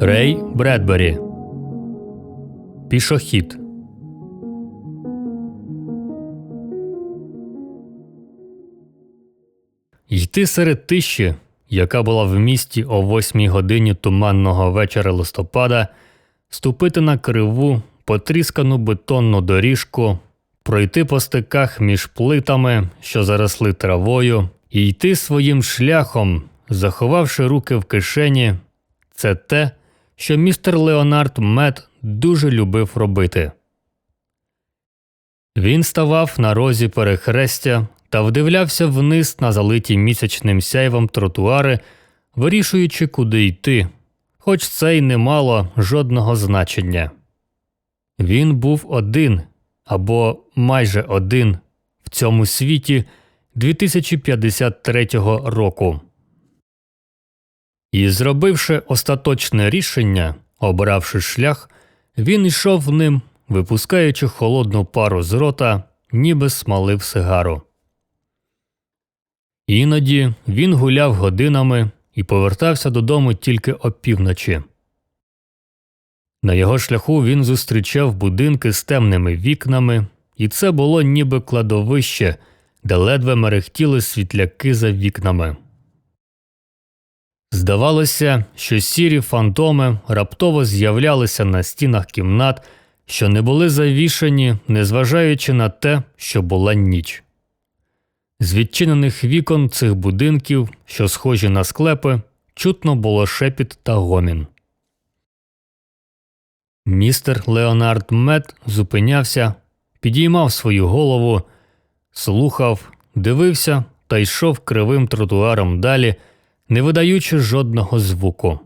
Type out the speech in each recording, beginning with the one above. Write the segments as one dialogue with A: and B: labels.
A: Рей Бредбері Пішохід Йти серед тиші, яка була в місті о восьмій годині туманного вечора листопада, ступити на криву, потріскану бетонну доріжку, пройти по стиках між плитами, що заросли травою, і йти своїм шляхом, заховавши руки в кишені, це те, що містер Леонард Мед дуже любив робити. Він ставав на розі перехрестя та вдивлявся вниз на залиті місячним сяйвом тротуари, вирішуючи, куди йти, хоч це й не мало жодного значення. Він був один або майже один в цьому світі 2053 року. І, зробивши остаточне рішення, обравши шлях, він йшов ним, випускаючи холодну пару з рота, ніби смалив сигару. Іноді він гуляв годинами і повертався додому тільки опівночі. На його шляху він зустрічав будинки з темними вікнами, і це було ніби кладовище, де ледве мерехтіли світляки за вікнами. Здавалося, що сірі фантоми раптово з'являлися на стінах кімнат, що не були завішані, незважаючи на те, що була ніч. З відчинених вікон цих будинків, що схожі на склепи, чутно було шепіт та гомін. Містер Леонард Мед зупинявся, підіймав свою голову, слухав, дивився та йшов кривим тротуаром далі, не видаючи жодного звуку.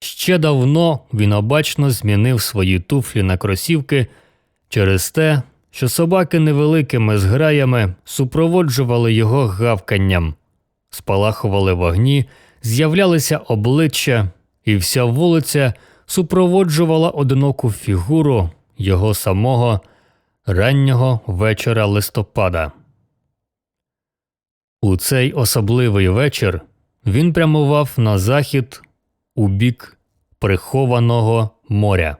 A: Ще давно він обачно змінив свої туфлі на кросівки через те, що собаки невеликими зграями супроводжували його гавканням, спалахували вогні, з'являлися обличчя, і вся вулиця супроводжувала одиноку фігуру його самого раннього вечора листопада. У цей особливий вечір він прямував на захід у бік прихованого моря.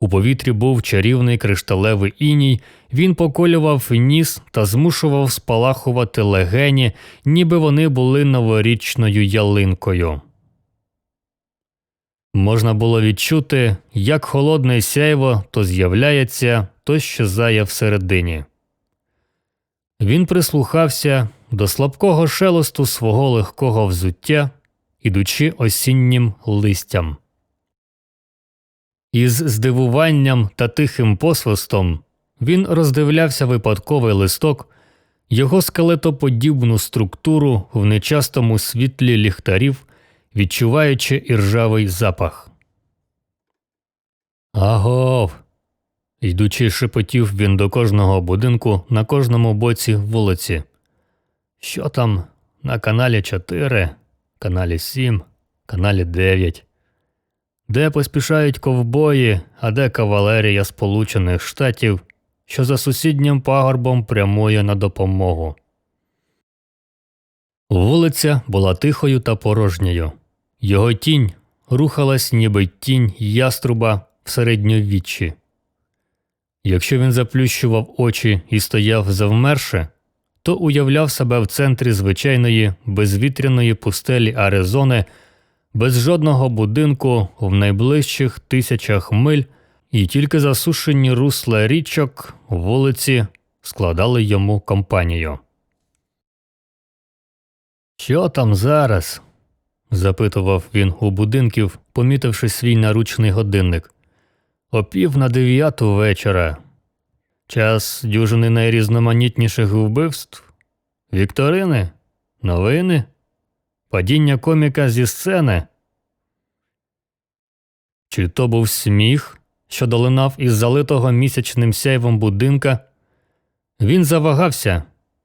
A: У повітрі був чарівний кришталевий іній, він поколював ніс та змушував спалахувати легені, ніби вони були новорічною ялинкою. Можна було відчути, як холодне сяйво то з'являється, то щезає всередині. Він прислухався до слабкого шелесту свого легкого взуття, ідучи осіннім листям. Із здивуванням та тихим посвистом він роздивлявся випадковий листок, його скелетоподібну структуру в нечастому світлі ліхтарів, відчуваючи іржавий запах. Агов. Йдучи, шепотів він до кожного будинку на кожному боці вулиці. Що там на каналі 4, каналі 7, каналі 9? Де поспішають ковбої, а де кавалерія Сполучених Штатів, що за сусіднім пагорбом прямує на допомогу. Вулиця була тихою та порожньою. Його тінь рухалась, ніби тінь яструба в середньовіччі. Якщо він заплющував очі і стояв завмерше, то уявляв себе в центрі звичайної безвітряної пустелі Аризони без жодного будинку в найближчих тисячах миль, і тільки засушені русла річок вулиці складали йому компанію. Що там зараз? запитував він у будинків, помітивши свій наручний годинник. О пів на дев'яту вечора. Час дюжини найрізноманітніших вбивств, вікторини, новини, падіння коміка зі сцени. Чи то був сміх, що долинав із залитого місячним сяйвом будинка? Він завагався,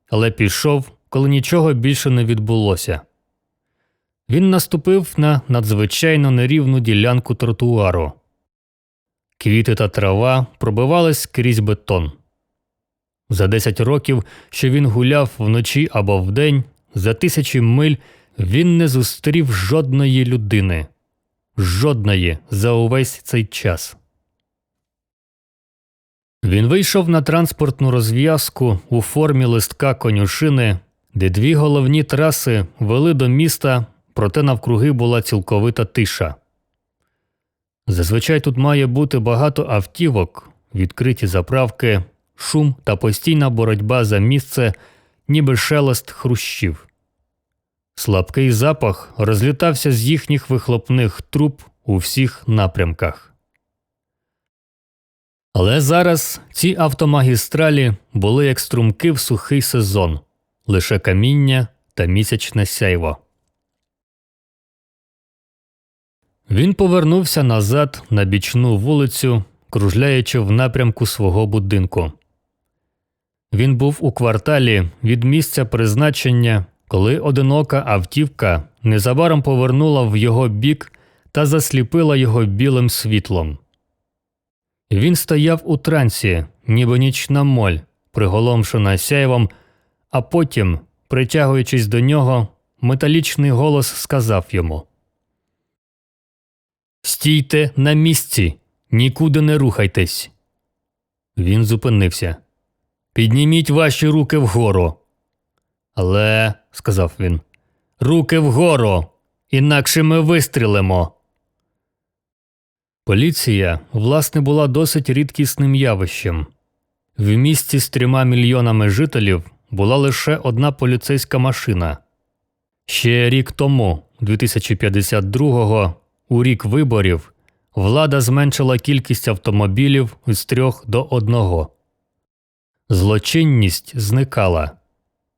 A: але пішов, коли нічого більше не відбулося. Він наступив на надзвичайно нерівну ділянку тротуару. Квіти та трава пробивались крізь бетон. За десять років, що він гуляв вночі або вдень, за тисячі миль Він не зустрів жодної людини, жодної за увесь цей час. Він вийшов на транспортну розв'язку у формі листка конюшини, де дві головні траси вели до міста, проте навкруги була цілковита тиша. Зазвичай тут має бути багато автівок, відкриті заправки, шум та постійна боротьба за місце, ніби шелест хрущів. Слабкий запах розлітався з їхніх вихлопних труб у всіх напрямках. Але зараз ці автомагістралі були як струмки в сухий сезон, лише каміння та місячне сяйво. Він повернувся назад на бічну вулицю, кружляючи в напрямку свого будинку. Він був у кварталі від місця призначення, коли одинока автівка незабаром повернула в його бік та засліпила його білим світлом. Він стояв у трансі, ніби нічна моль, приголомшена сяйвом, а потім, притягуючись до нього, металічний голос сказав йому Стійте на місці, нікуди не рухайтесь. Він зупинився. Підніміть ваші руки вгору. Але, сказав він, руки вгору, інакше ми вистрілимо. Поліція, власне, була досить рідкісним явищем. В місті з трьома мільйонами жителів була лише одна поліцейська машина. Ще рік тому, 2052-го, у рік виборів, влада зменшила кількість автомобілів з трьох до одного. Злочинність зникала.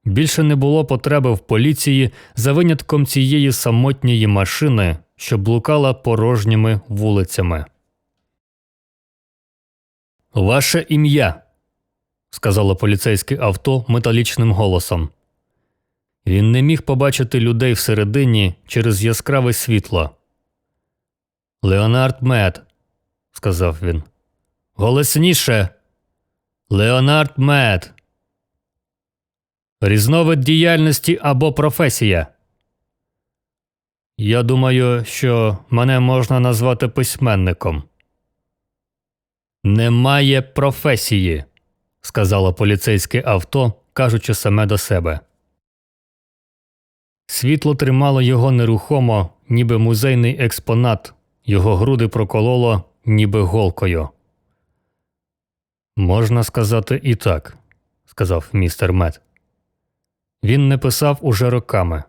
A: Більше не було потреби в поліції за винятком цієї самотньої машини, що блукала порожніми вулицями. Ваше ім'я, сказало поліцейське авто металічним голосом. Він не міг побачити людей всередині через яскраве світло. Леонард Мед, сказав він. Голосніше. Леонард Мед. Різновид діяльності або професія. Я думаю, що мене можна назвати письменником. Немає професії, сказало поліцейське авто, кажучи саме до себе. Світло тримало його нерухомо, ніби музейний експонат, його груди прокололо, ніби голкою. Можна сказати і так, сказав містер Мед. Він не писав уже роками.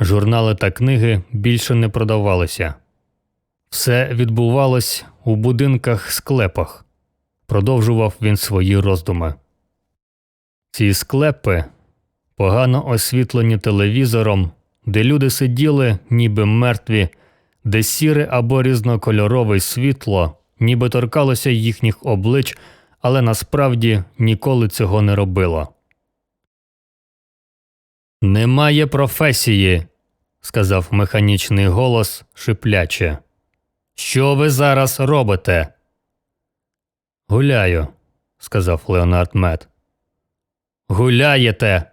A: Журнали та книги більше не продавалися. Все відбувалось у будинках склепах. Продовжував він свої роздуми. Ці склепи, погано освітлені телевізором, де люди сиділи, ніби мертві, де сіре або різнокольорове світло, ніби торкалося їхніх облич, але насправді ніколи цього не робило. Немає професії, сказав механічний голос шипляче. Що ви зараз робите? Гуляю, сказав Леонард Мед. Гуляєте.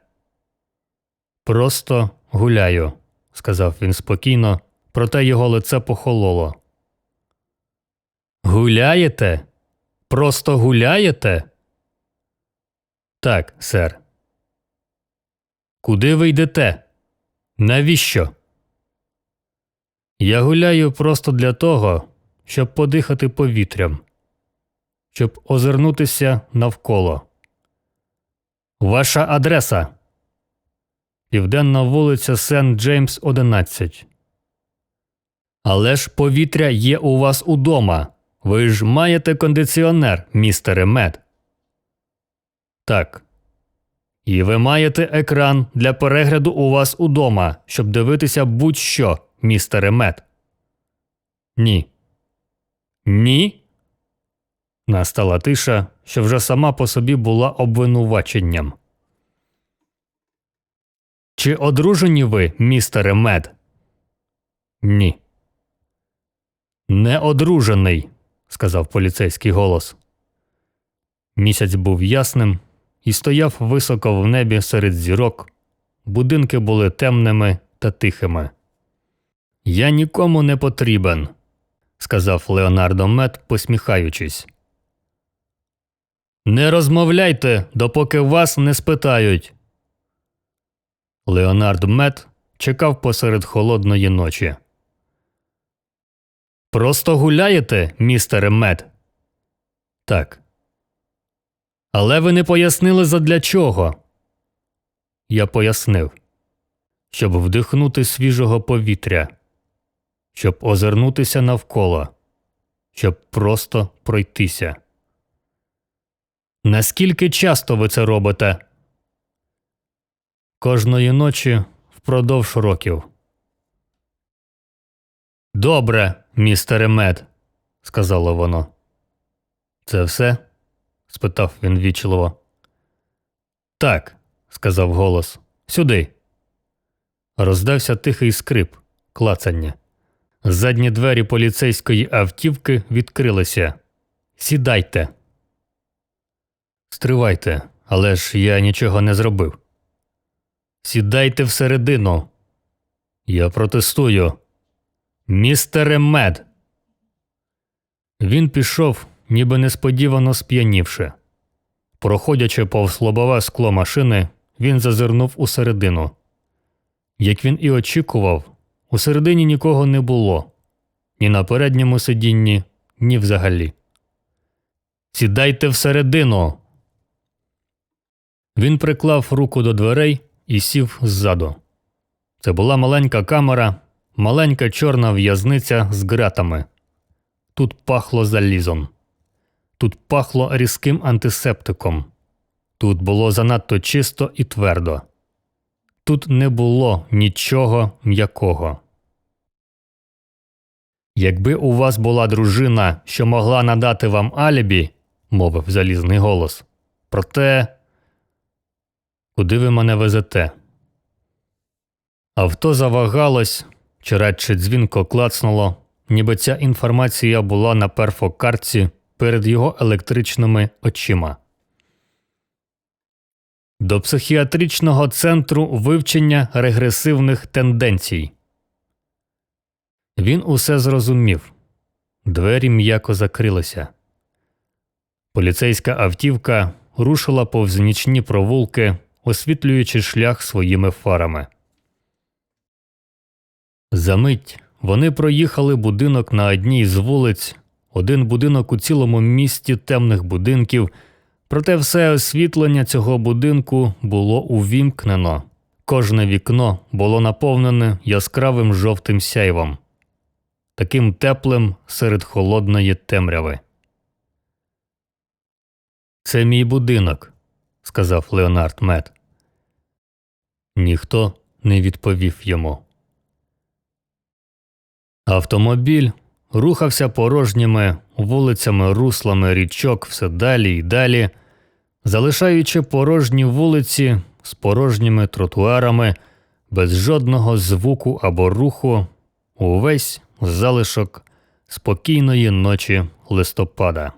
A: Просто гуляю, сказав він спокійно, проте його лице похололо. Гуляєте? Просто гуляєте? Так, сер. Куди ви йдете? Навіщо? Я гуляю просто для того, щоб подихати повітрям, щоб озирнутися навколо. Ваша адреса Південна вулиця Сент Джеймс, 11. Але ж повітря є у вас удома. Ви ж маєте кондиціонер, містере Мед. Так. І ви маєте екран для перегляду у вас удома, щоб дивитися будь-що, містере Мед. Ні. Ні. Настала тиша, що вже сама по собі була обвинуваченням. Чи одружені ви, містере Мед? Ні. Не одружений, сказав поліцейський голос. Місяць був ясним і стояв високо в небі серед зірок. Будинки були темними та тихими. Я нікому не потрібен, сказав Леонардо Мед, посміхаючись. Не розмовляйте, допоки вас не спитають. Леонард Мед чекав посеред холодної ночі. Просто гуляєте, містере Мед? Так. Але ви не пояснили задля чого. Я пояснив, щоб вдихнути свіжого повітря, щоб озирнутися навколо, щоб просто пройтися. Наскільки часто ви це робите? Кожної ночі впродовж років. Добре, містере Мед, сказало воно. Це все? спитав він вічливо. Так, сказав голос. Сюди. Роздався тихий скрип, клацання. Задні двері поліцейської автівки відкрилися. Сідайте. Стривайте, але ж я нічого не зробив. Сідайте всередину. Я протестую. Містере Мед. Він пішов, ніби несподівано сп'янівши. Проходячи повз лобове скло машини, він зазирнув усередину. Як він і очікував, усередині нікого не було ні на передньому сидінні, ні взагалі. Сідайте всередину. Він приклав руку до дверей і сів ззаду. Це була маленька камера, маленька чорна в'язниця з ґратами. Тут пахло залізом. Тут пахло різким антисептиком. Тут було занадто чисто і твердо. Тут не було нічого м'якого. Якби у вас була дружина, що могла надати вам алібі, мовив залізний голос. Проте, куди ви мене везете? Авто завагалось, чи радше дзвінко клацнуло, ніби ця інформація була на перфокартці перед його електричними очима. До психіатричного центру вивчення регресивних тенденцій. Він усе зрозумів. Двері м'яко закрилися. Поліцейська автівка рушила повз нічні провулки, освітлюючи шлях своїми фарами. Замить вони проїхали будинок на одній з вулиць, один будинок у цілому місті темних будинків, проте все освітлення цього будинку було увімкнено. Кожне вікно було наповнене яскравим жовтим сяйвом, таким теплим серед холодної темряви. Це мій будинок, сказав Леонард Мед. Ніхто не відповів йому. Автомобіль рухався порожніми вулицями, руслами річок все далі й далі, залишаючи порожні вулиці з порожніми тротуарами, без жодного звуку або руху, увесь залишок спокійної ночі листопада.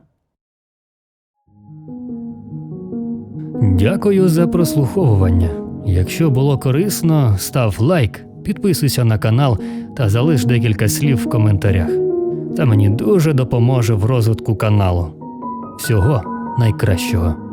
A: Дякую за прослуховування. Якщо було корисно, став лайк, підписуйся на канал та залиш декілька слів в коментарях. Це мені дуже допоможе в розвитку каналу. Всього найкращого.